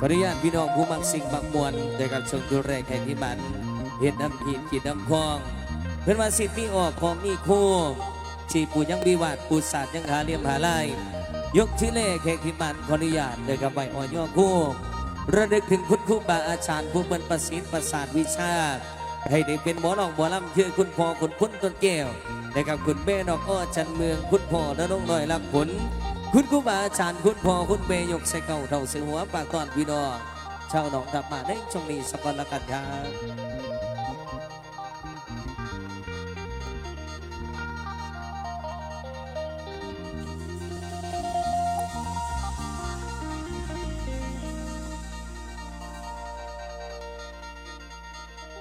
ขออนุญาตพี่น้องผู้มักสิ่งมักมวลโดยกับชมดูแรกแห่งที่มันเห็นน้ำหินจิตน้ำคลอง เพื่อนว่าสิทธิออกของมีคู่ชีปูยังวิวาดปูศาสตร์ยังหาเลียมหาไล่ยกที่เลขแห่งที่มันขออนุญาตโดยกับใบอ่อนย่อคู่ระลึกถึงคุณครูบาอาจารย์ผู้เป็นประสิทธิ์ประสาทวิชา ให้ได้เป็นหมอหลองหมอลำคือคุณพ่อคุณคุณต้นแก้วและกับคุณแม่นอกอ้อชันเมืองคุณพ่อและน้องน้อยรักผลคุณครูบาอาจารย์คุณพ่อคุณเบยกใส่เก่าเท่าเสือหัวปากตอนพี่น้องชาวหนองดับมาในช่วงนี้สกอนละกันครับ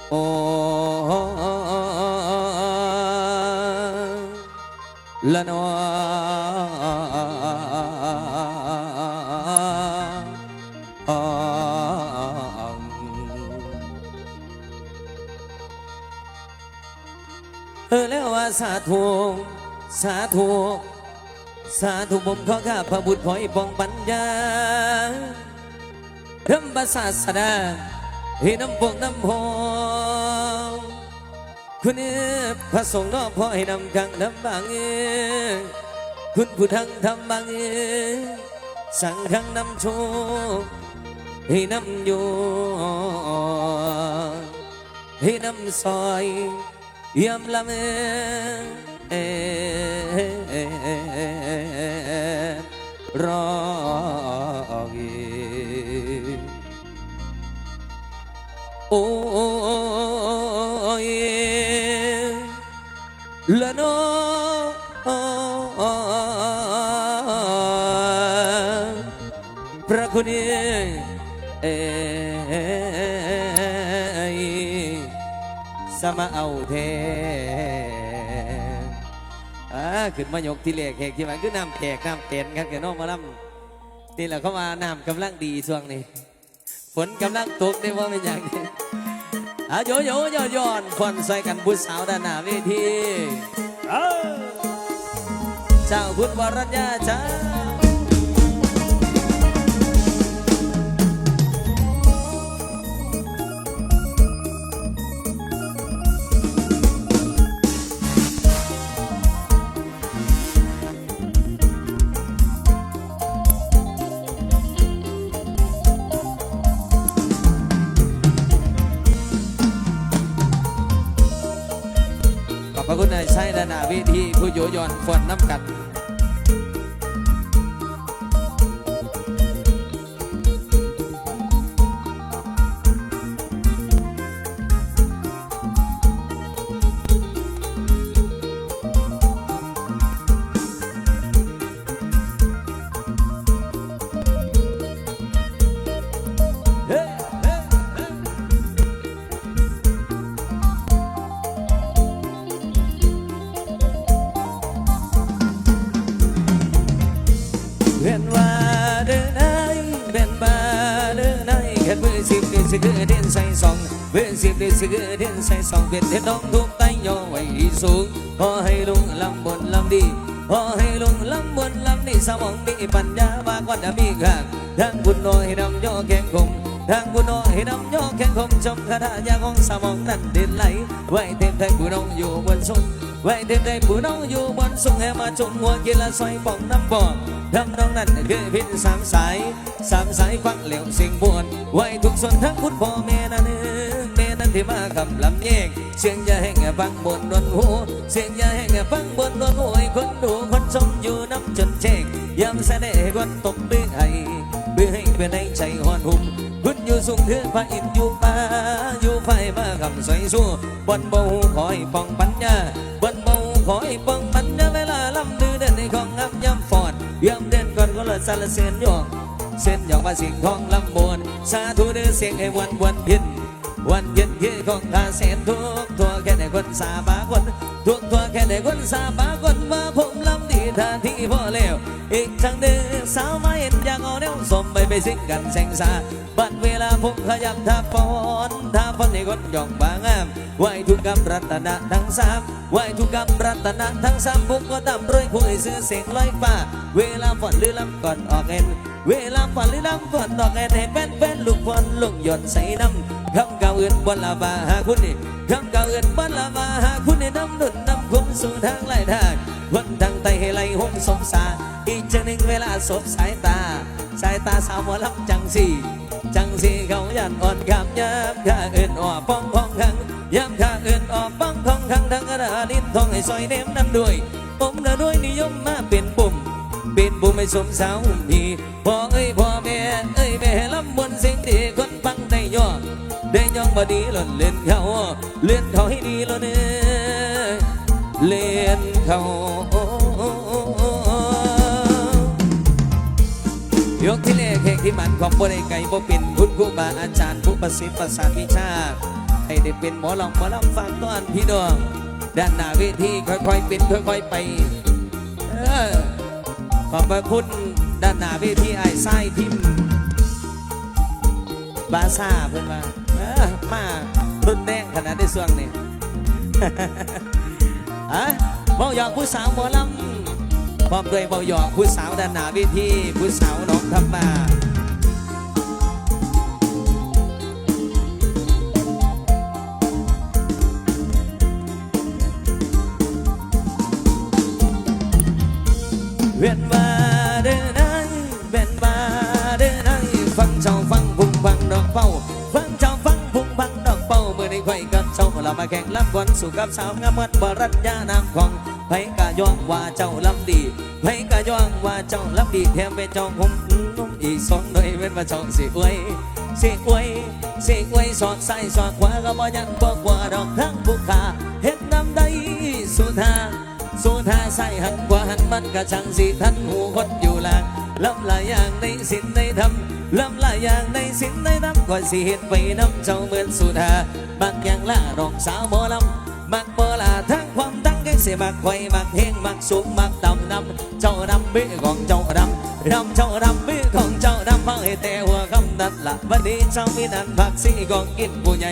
โอ้ละนอเออแล้วว่าสาธุสาธุสาธุผมขอข้าพระบุตรขอให้ปองปัญญาเริ่มภาษาสดา ให้น้ำปกน้ำหอมคุณเอพระสงฆ์รอบพ่อให้นำกังน้ำบางเอคุณผู้ทั้งทำบางเอสั่งทั้งนำโชคให้นำโยให้นำซอยยี่ยมลำเอรอ โอ้ยละโนพระคุณเอสมาเอาเทอ่าขึ้นมายกที่เหลขแขกที่มันคือน้ำแขกน้ำเต็นครับแกน้องมาลำนี่แหละเขามาน้ำกำลังดีช่วงนี้ ฝนกำลังตกได้ว่าเป็นอย่างนี้อาโยโยโยย้อนฟอนใส่กันบุษสาวด้านหน้าเวทีเอ้าเจ้าคุณวรัญญาจ้า วิธีผู้โยยนฝนน้ำกัน เป็นว่าเดินไอเป็นบาเดินไอแค่เพื่อสิบเดือนสิเกิดเดือนใส่สองเพื่อสิบเดือนสิเกิดเดือนใส่สองเป็นเดือนน้องทุกไตย่อไว้สูงขอให้ลุงลำบนลำดีขอให้ลุงลำบนลำดีสมองมีปัญญามากว่าจะมีข้างทางบุญน้อยนำย่อแข่งคงทางบุญน้อยนำย่อแข่งคงชมคาถายาของสมองนั้นเด่นไหลไว้เต็มใจบุญน้องอยู่บนสุงไว้เต็มใจผู้น้องอยู่บนสูงให้มาจมหัวกินละซอยป่องน้ำบ่อ ทำน้องนั้นคือพินสามสายสามสายฟังเหลวเสียงบวนไว้ทุกส่วนทั้งคุณพ่อแม่นั่นเองแม่นั้นที่มาคำลำแยกเสียงยาแห่งฟังบนดนหูเสียงยาแห่งฟังบนดนหูให้คนดูคนชมอยู่น้ำจนเช็คยำแสดงคนตกเบื้องไห้เบื้องให้เป็นในใจหอนหุ่มคุณอยู่สูงเทือพระอินทร์อยู่ป่าอยู่ไฟมาคำสวยสู้บนบาหูคอยป้องปัญ เสียนยองเส้นยองมาสียงทองลำบวนสาธุเดือเสียงให้วันวันเพ็ญวันเย็นคือของข้าเสียนทุกทั่วแค่ไหนคนสาบาคนทุกทั่วแค่ไหนคนสาบาคนว่าผมลำดีท่าที่พ่อเลวอีกทั้งเดิมสาวมาเห็นอยากเอาแนวสมไปไปสิ่งกันแสงสาบัดเวลาผมขยับท่าปอน ทาปอนในคนหยองบางงามไหวทุกกรรมรัตนะทั้งสามไหวทุกกรรมรัตนะทั้งสามผมก็ตามรวยผู้ซื้อเสียงลอยฟ้า เวลาฝนหรือลำก่อนออกเอ็นเวลาฝนหรือลำฝนออกเอ็นให้แป้นแป้นลูกฝนลงหยดใส่น้ำคำเก่าอื่นบนลาบาหาคุณนี่คำเก่าอื่นบนลาบาหาคุณนี่น้ำดุนน้ำคุ้มสู่ทางไหลทางวันทางไตให้ไหลหงสมสารอีกจังหนึ่งเวลาสบสายตา สายตาสาวหมอลำจังสีจังสีเขายันอ่อนคำยามข้าอื่นอ่อป้องของขังยามข้าอื่นอ่อป้องของขังทั้งกระดาลิ้นทองให้ซอยเนมน้ำด้วยผมกระด้วยนิยมมาเป็นปุ่มเป็นบุญไม่สมสาวพี่พ่อเอ้ยพ่อแม่เอ้ยแม่ลำบนสิ่งที่คนฟังได้ย่อได้ย่องบดีหล่นเล่นเขาเล่นเขาให้ดีหล่นเอ้ยเล่นเขา ที่เลขแห่งที่มันของบ่ได้ไก่บ่เป็นคุณครูบาอาจารย์ผู้ประสิทธิ์ประสานวิชาให้ได้เป็นหมอลองหมอลำฟังต้อนพี่น้องด้านหน้าเวทีค่อยๆเป็นค่อยๆไปขอบพระคุณด้านหน้าเวทีไอ้ไส้ทิมบาซ่าเพื่อนมาอมารุนแรงขนาดในส่วงนี้อะเบาหยอกผู้สาวหมอลำพร้อมด้วยเบาหยอกผู้สาวด้านหน้าเวทีผู้สาวน้องทำมา มาแข่งลำวันสู่กับสาวงามมันบรัญญานามของไผกะย่องว่าเจ้าลำดีไผกะย่องว่าเจ้าลำดีแถมเป็นเจ้าหุ่มนุ่มอีสองหน่อยเป็นว่าเจ้าสิอวยสิอวยสิอวยสอดใส่สอดขวาก็บ่ยันบ่กว่าดอกทั้งผู้ขาเฮ็ดน้ำใดสุธาสู้ท่าใส่หันกว่าหันมันกะช่างสิทันหูคนอยู่หลางลำหลายอย่างในสินในธรรม ลำลายอย่างในสินในธรรมกว่าสิเห็นไปน้ำเจ้าเหมือนสุธาบางอย่างละรองสาวหมอลำมักโบลาทั้งความตั้งแก่เสียมักไข่มักเฮงมักสูงมักดำดำเจ้าดำเบี้ของเจ้าดำดำเจ้าดำเบี้ของเจ้าดำมาให้แต่หัวคำนั้นละวันนี้เจ้ามีนันผักสีกองกินผู้ใหญ่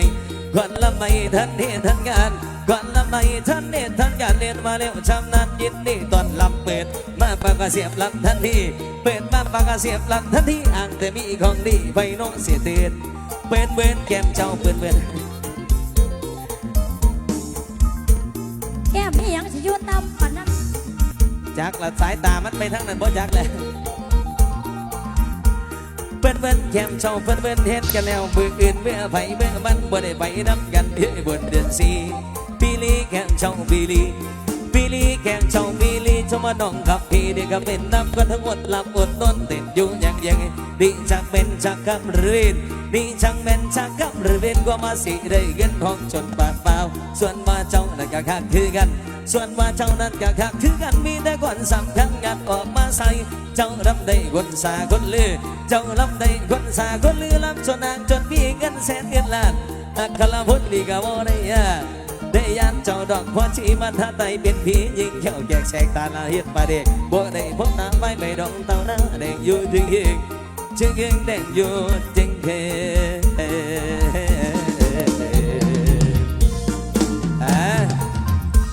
ก่อนละไม่ทันเห็นทันงาน ก่อนละไม่ทันเห็นทันงานเรียนมาเร็วชำนาญยินดีตอนลำเปิดมาปากกาเสียบลำทันทีเปิดมาปากกาเสียบลำทันทีอ่างแต่มีของดีไปโน้องเสียเตือนเปิดเว้นแก้มเจ้าเปิดเว้นแก้มนี่ยังสิอยุ่ตำปานนั้นจักละสายตามันไปทั้งนั้นบ่จักเลยเปิ้นเปิ้นแก้มเจ้าเปิ้นเปิ้นเฮ็ดกันแล้วมืออื่นเมื่อไผเมื่อมันบ่ได้ไปนำกันเฮ้ยบนเดือนสี่ ปีลีแก้มเจ้าปีลีปีลีแข่งเจ้าปีลีจะมาน้องกับพี่เด็กก็เป็นน้ำกันทั้งหมดหลับอดต้นเต้นอยู่อย่างยังดีจักเป็นจักคำหรือเวนดีจังเป็นจักคำหรือเวนก็มาสิได้เงินทองจนปากเปล่าส่วนว่าเจ้านั้นก็คักคือกัน ส่วนว่าเจ้านั้นก็คักคือกันมีแต่ก่อนสำคัญงัดออกมาใส่เจ้าลำได้คนสาคนลือเจ้าลำได้คนสาคนลือลำจนนางจนมีเงินแสนเงินล้านอักขระพุทธดีก็บ่ได้ยา ได้ยันเจ้าดอกพอชีมันท่าไตเป็นผียิงเขียวแจกแสกตาลาเฮ็ดมาเด็กบ่ได้พบน้ำไว้ไม่ดองเต่าหน้าแดงอยู่ถึงเฮงจึงเฮงแดงอยู่จึงเฮงอ่า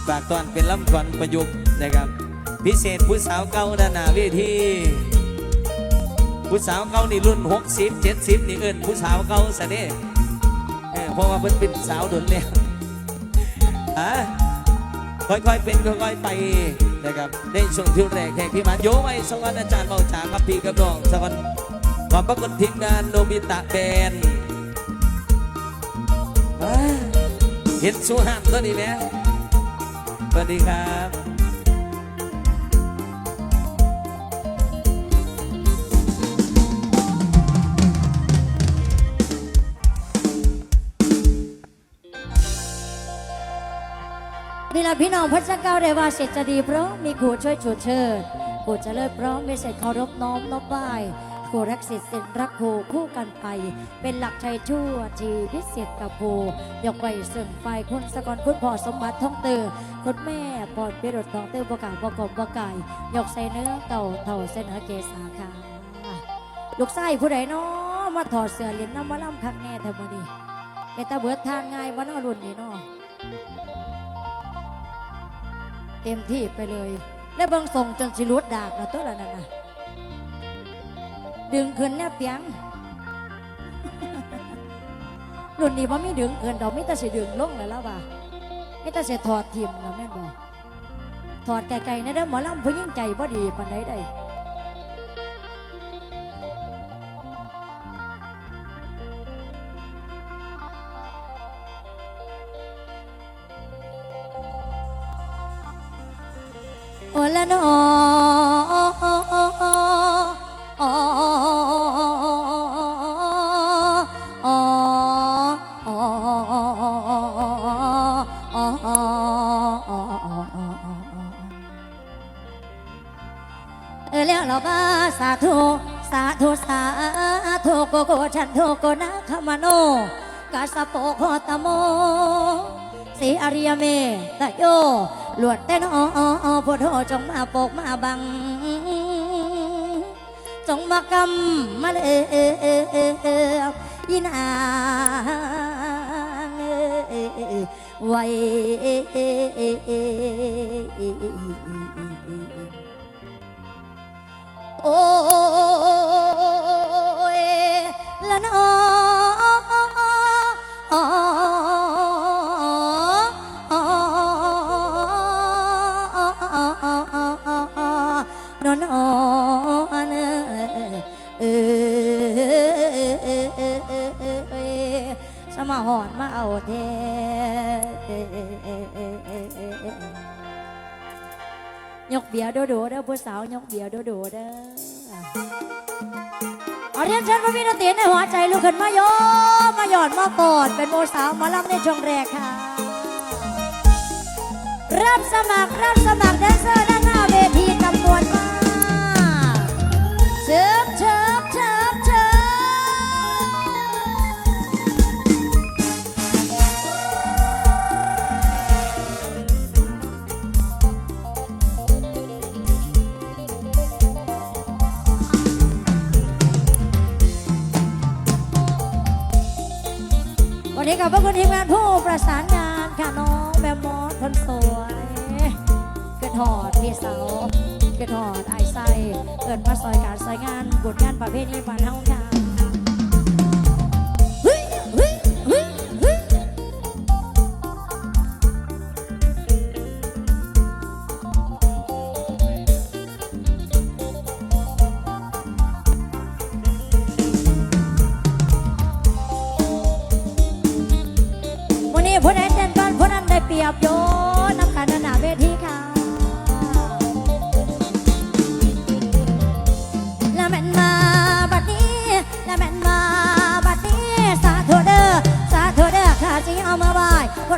ฝากตอนเป็นลำก่อนประยุกต์นะครับ พิเศษผู้สาวเก่าด้านหน้าเวทีผู้สาวเก่านี่รุ่น 60 70 นี่เอิ้นผู้สาวเก่าซะเด้เออเพราะว่าเพิ่นเป็นสาวโดนแล้ว อะค่อยๆเป็นค่อยๆไปนะครับในช่วงที่แรกแข่งพี่มาโยไว้สวัสดิ์อาจารย์เมาจากครับพี่กับน้องสวัสดิ์ขอบพระคุณทีมงานโนบิตะแบนเห็นสูหันตัวนี้ไหมสวัสดีครับ พี่น้องพระเจ้าเก้าได้ว่าเสร็จจะดีเพราะมีครูช่วยฉุดเชิดครูจะเลิศเพราะไม่เสร็จเคารพน้อมนบไหว้คครูรักสิทธิ์สิทธิ์รักครูคู่กันไป เป็นหลักใจชั่วชีวิตเสียกับครูยกไปซึ่งไฟคุณสกรคุณพ่อสมบัติท่องเตือคุณแม่ปอนพิรดทองเตือประกาศประกอบประกายยกใส่เนื้อเก่าเท่าเส้นเกษาค่ะลูกไส้ผู้ใดเนาะมาถอดเสื้อเลียนน้ำมาล่ำคักแน่เท่านี้เป็นตาเบิดทานง่ายวันอรุ่นนี่เนาะ เต็มที่ไปเลย และเบิ่งส่งจนสิรุดดากนะตัวละนั่นนะดึงขึ้นแนบเปียงรุ่นนี้ว่ามีดึงขึ้นดอกมิแต่สิดึงลงแล้วล่ะว่ะมิแต่สิถอดทิมนะแม่บอกถอดไกลๆนะเด้อหมอลำผู้ยิ่งใจบ่ดีปานใดได้ เออแล้วเราก็สาธุสาธุสาธุโกโกฉันโทโกนะขมาโนกาสะโปโคตโมสีอาริยเมตะโยหลวดแต่นอออพุทโธจงมาปกมาบัง จงมากำมาเลยยินางไว้ โอ้ยละนอนอนอนเออสมาหอนมา รียนเชิญพระพี่นตรีในหัวใจลูกขึ้นมาโยมาหย่อนมากอดเป็นโมสาวมาลำในช่วงแรกค่ะ รับสมัครรับสมัครแดนเซอร์ด้านหน้าเวทีจำนวนมากเชิญ ประสานงานค่ะน้องแบมมอสคนสวยเกิดหอดพี่สาวเกิดหอดไอไซเอิดมาซอยการซอยงานบทงานประเภทนี้บ้านเฮา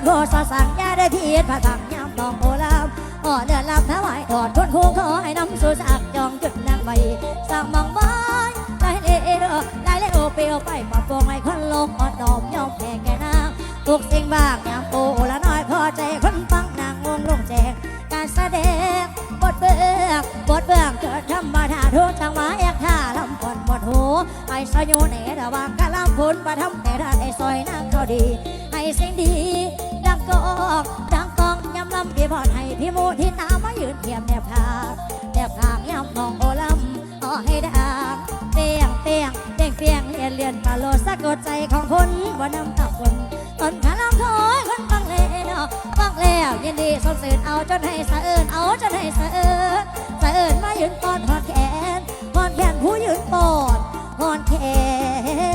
โพสสั่งยาได้ทีพระสังยามต้องโอลามอ่อเดือนลำถวายถอดคนคู่ขอให้น้ำสู่สักจองจุดนางใบสั่งมังบ้ายได้เลเด้อได้เลโอเปียวไปปะปวงให้คนลงอดดอมยอมแพ้แก่นางทุกสิ่งบางยามโอละน้อยพอใจคนฟังนางงงลงแจงการแสดงบทเบื้องบทเบื้องเกิดธรรมดาทุกจังหวะแอกท่าลำพอนหมดหูไอ้สยูเนระวางกะลำพุนประทำแต่ด้านไอ้ซอยนางเขาดี ให้สิ่งดีดังกอกดังกองยำลำพี่พอดให้พี่โมที่ตามมายืนเทียมแนบทางแนบทางยำมองโอลำอ๋อให้ดังเปียงเปียงเด้งเปียงเลียนเลียนปลาโลสะกดใจของคนว่านำตับคนต้นขาลำถอยคนฟังแล้วฟังแล้วยินดีสมสืนเอาจนให้สะเอินเอาจนให้สะเอินสะเอินมายืนปอดหอดแขนหอดแขนผู้ยืนปอดหอดแขน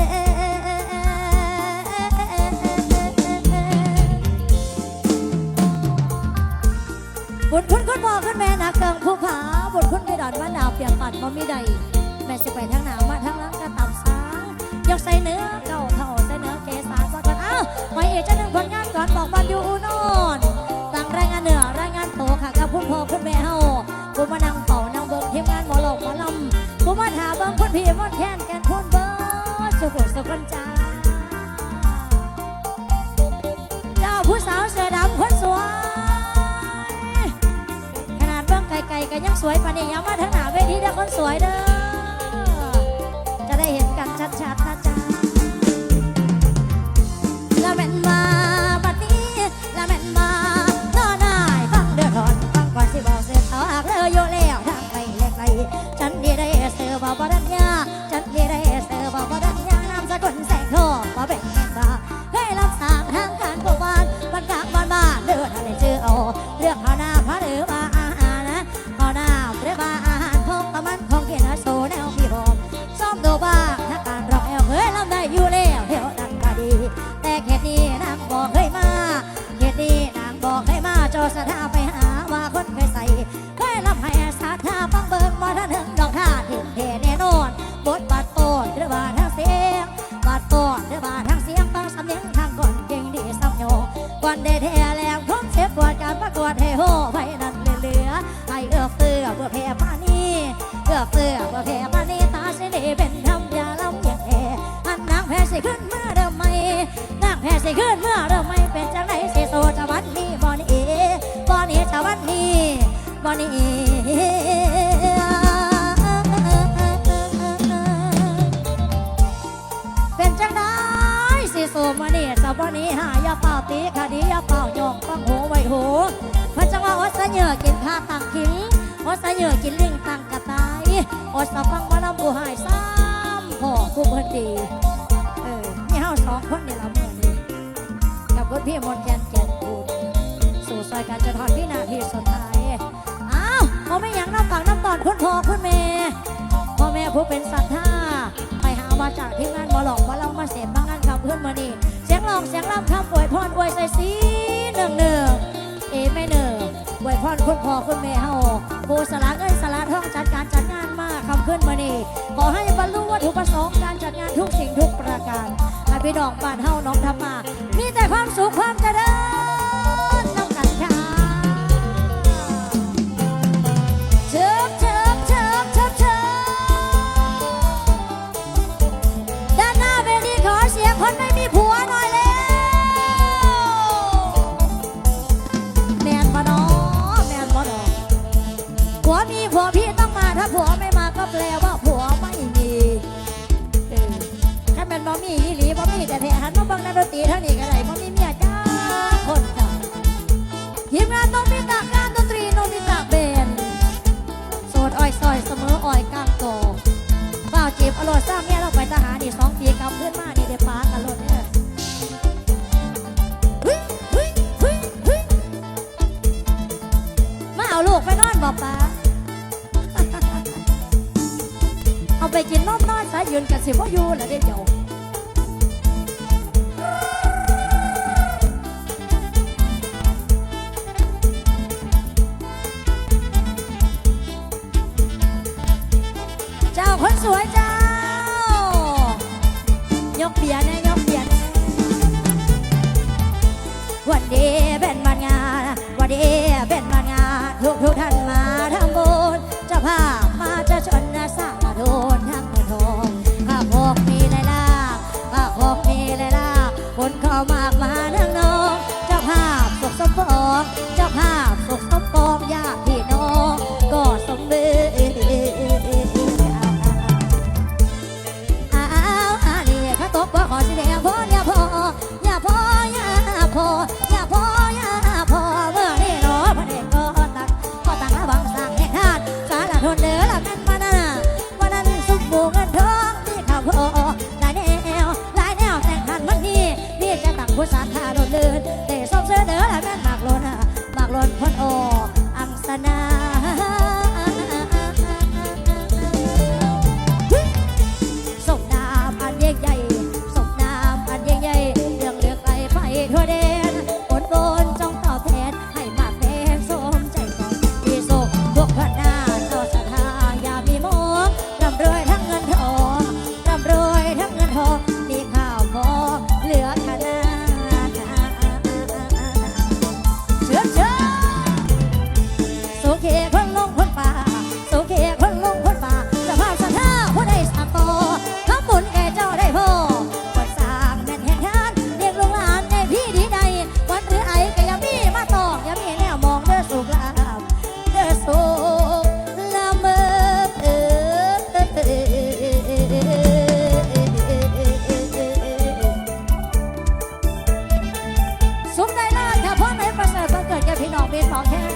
ญคุณคุณพ่อคุณแม่นักเกิงภูผาบทคุณไปดอนว่าดาวเปียกปัดบ่มีใด แม่สิไปทั้งหนามาทั้งหลังกระตับสายกใส่เนื้อเก่าเท่าใส่เนื้อเกสาสักคนอ้าวหอยเอกจะหนึ่งผลงานก่อนบอกบันอยู่อุนอนต่างรายงานเหนือรายงานโตค่ะกับคุณพ่อคุณแม่เฮากูมานั่งเป่านั่งเบิ่งทีมงานหมอหลอกหมอลำกูมาหาเบิ่งคนพี่มอนแค้นแกนพูนเบิ่งสุขสุขคนจ้าเจ้าผู้สาวเสื้อดำ ยังสวยปานนี้อยังมาทั้งหน้าเวทีเด้อคนสวยเด้อ จะได้เห็นกันชัดๆนะจ๊ะละแม่นมาปัดนี้ละแม่นมา วนได้แท้แล้วพรบเสียปวดการประกวดให้โหไปนั่นเหลือๆให้เอื้อเฟื้อเพื่อแผ่ปานีเอื้อเฟือเพื่อแพ้ปานีตาเสน่ห์เป็นธรรมยาลำอย่างแท้อันนางแพ้สิขึ้นเมื่อเดิมไม่นางแพ้สิขึ้นเมื่อเดิมไม่เป็นจังไหนสิโซจะวันนี้บอนี่บอนี่จะวันนี้บอนี่ หายาเป่าตีคดียาเป่าหยองฟังหูไว้หูพระจังว่าอดเสยอกินข้าตังขิงอสะเหยื่อกินลิงตังกระต่ายโอสะฟังว่าลำบูหายซ้ำพ่อผู้เพิ่นดีเออนี่เฮาสองคนนี่ละเมื่อนี้กับคุณพี่มนต์แคนแก่นคูณสู่ซอยการจะทอดวินาทีสุดท้ายอ้าวเขาไม่ยังน้ำฝังน้ำตอนคุณพ่อคุณแม่พ่อแม่ผู้เป็นศรัทธาไปหามาจากที่งานมาหลอกมาเล่ามาเสพมางานำเพื่อนมานี่เสียงร้องเสียงรำคำอวยพรอวยใส่สีหนึ่งหนึ่งเอไม่หนึ่งอวยพรคุณพ่อคุณแม่เฮาโูสละเงินสละทองจัดการจัดงานมากคำขึ้นมานี่ขอให้บรรลุวัตถุประสงค์การจัดงานทุกสิ่งทุกประการให้พี่น้องบ้านเฮาน้องทำมามีแต่ความสุขความเจริญ บังนักรีเท่านี้ก็ได้บ่มีเมียจ้าคนจ้าทีมงานต้องมีตากการดนตรีโนมิตะเบนโสดอ้อยซอยเสมออ้อยกลางโกเปล่าจีบอร่อยสร้างเมียเราไปทหารนี่สองปีกลับขึ้นมานี่ได้ปากันโลดเนี่ยเฮ้ยเฮ้ยเฮ้ยเฮ้ยมาเอาลูกไปนอนบอกป้าเอาไปกินนมนอนสายยืนกันสิพ่อยู่ละเด็กเดียว สวยเจ้า ยกเบียร์แน่ยกเบียร์วันดีเป็นวันมา talking.